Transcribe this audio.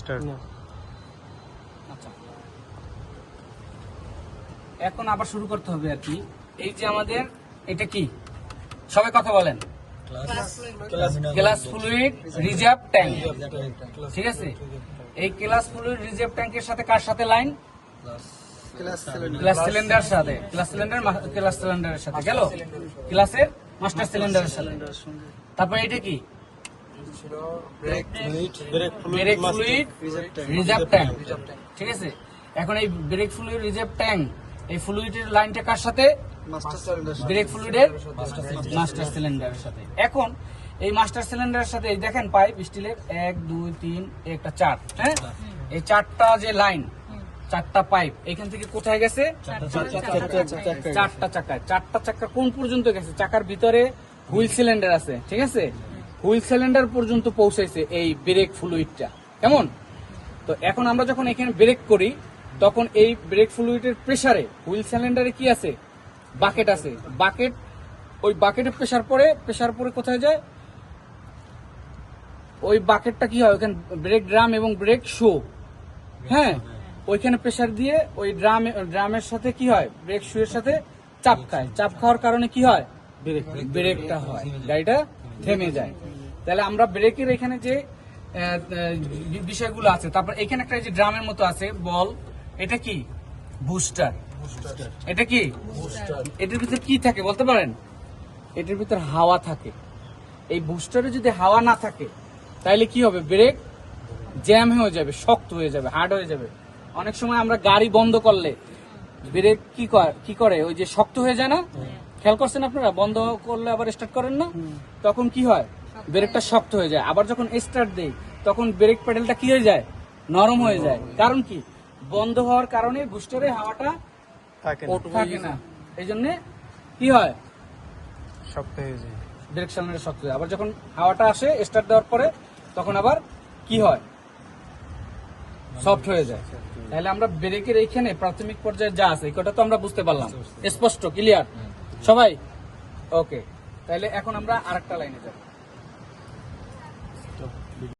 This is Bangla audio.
স্টার্ট। আচ্ছা। এখন আবার শুরু করতে হবে আর কি। এই যে আমাদের এটা কি? সবাই কথা বলেন। Clutch fluid. Reserve tank. ঠিক আছে? এই ক্লাস ফ্লুইড রিজার্ভ ট্যাঙ্কের সাথে কার সাথে লাইন? Clutch cylinder. সাথে। ক্লাস সিলিন্ডার ক্লাস সিলিন্ডারের সাথে। গেল? ক্লাসের মাস্টার সিলিন্ডারের সাথে। তারপর এটা কি? ব্রেক ফ্লুইড রিজার্ভ ট্যাঙ্ক ঠিক আছে? এখন এই ব্রেক ফ্লুইড রিজার্ভ ট্যাঙ্ক এই ফ্লুইডের লাইনটা কার সাথে? ব্রেক ফ্লুইডের মাস্টার সিলিন্ডারের সাথে। এখন এই মাস্টার সিলিন্ডারের সাথে এই দেখেন পাইপ স্টিলের এক দুই তিন একটা চার হ্যাঁ? এই চারটা যে লাইন চারটা পাইপ এখান থেকে কোথায় গেছে? চারটা চাকা চারটা চাকা কোন পর্যন্ত গেছে? চাকার ভিতরে হুইল সিলিন্ডার আছে ঠিক আছে? হুইল সিলিন্ডার পর্যন্ত পৌঁছাইছে এই ব্রেক ফ্লুইডটা। কেমন? তো এখন আমরা যখন এখানে ব্রেক করি তখন এই ব্রেক ফ্লুইডের প্রেসারে হুইল সিলিন্ডারে কি আছে? বাকেট আছে। বাকেট ওই বাকেটে প্রেসার পরে প্রেসার পরে কোথায় যায়? ওই বাকেটটা কি হয়? ওখানে ব্রেক ড্রাম এবং ব্রেক শো। হ্যাঁ? ওইখানে প্রেসার দিয়ে ওই ড্রাম ড্রামের সাথে কি হয়? ব্রেক শুয়ের সাথে চাপ খায়। চাপ খাওয়ার কারণে কি হয়? ব্রেকটা হয়। গাড়িটা থেমে যায়। তাহলে আমরা ব্রেকের এখানে যে বিষয়গুলো আছে তারপর এখানে একটা এই যে ড্রামের মতো আছে বল এটা কি? বুস্টার। এটা কি? এটার ভিতরে কি থাকে বলতে পারেন? এটার ভিতরে হাওয়া থাকে। এই বুস্টারে যদি হাওয়া না থাকে তাহলে কি হবে? ব্রেক জ্যাম হয়ে যাবে শক্ত হয়ে যাবে হার্ড হয়ে যাবে। অনেক সময় আমরা গাড়ি বন্ধ করলে ব্রেক কি করে কি করে? ওই যে শক্ত হয়ে যায় না? খেয়াল করছেন আপনারা? বন্ধ করলে আবার স্টার্ট করেন না? তখন কি হয়? ব্রেকটা শক্ত হয়ে যায়। আবার যখন স্টার্ট দেই তখন ব্রেক প্যাডেলটা কি হয়ে যায়? নরম হয়ে যায়। কারণ কি? বন্ধ হওয়ার কারণে বুস্টারে হাওয়াটা থাকে থাকে না। এই জন্য কি হয়? শক্ত হয়ে যায়। ব্রেক সামনে শক্ত হয় আবার যখন হাওয়াটা আসে স্টার্ট দেওয়ার পরে তখন আবার কি হয়? সফট হয়ে যায়। তাহলে আমরা ব্রেকের এইখানে প্রাথমিক পর্যায়ে যা আছে এই কটা তো আমরা বুঝতে পারলাম। স্পষ্ট ক্লিয়ার সবাই? ওকে তাহলে এখন আমরা আরেকটা লাইনে যাব।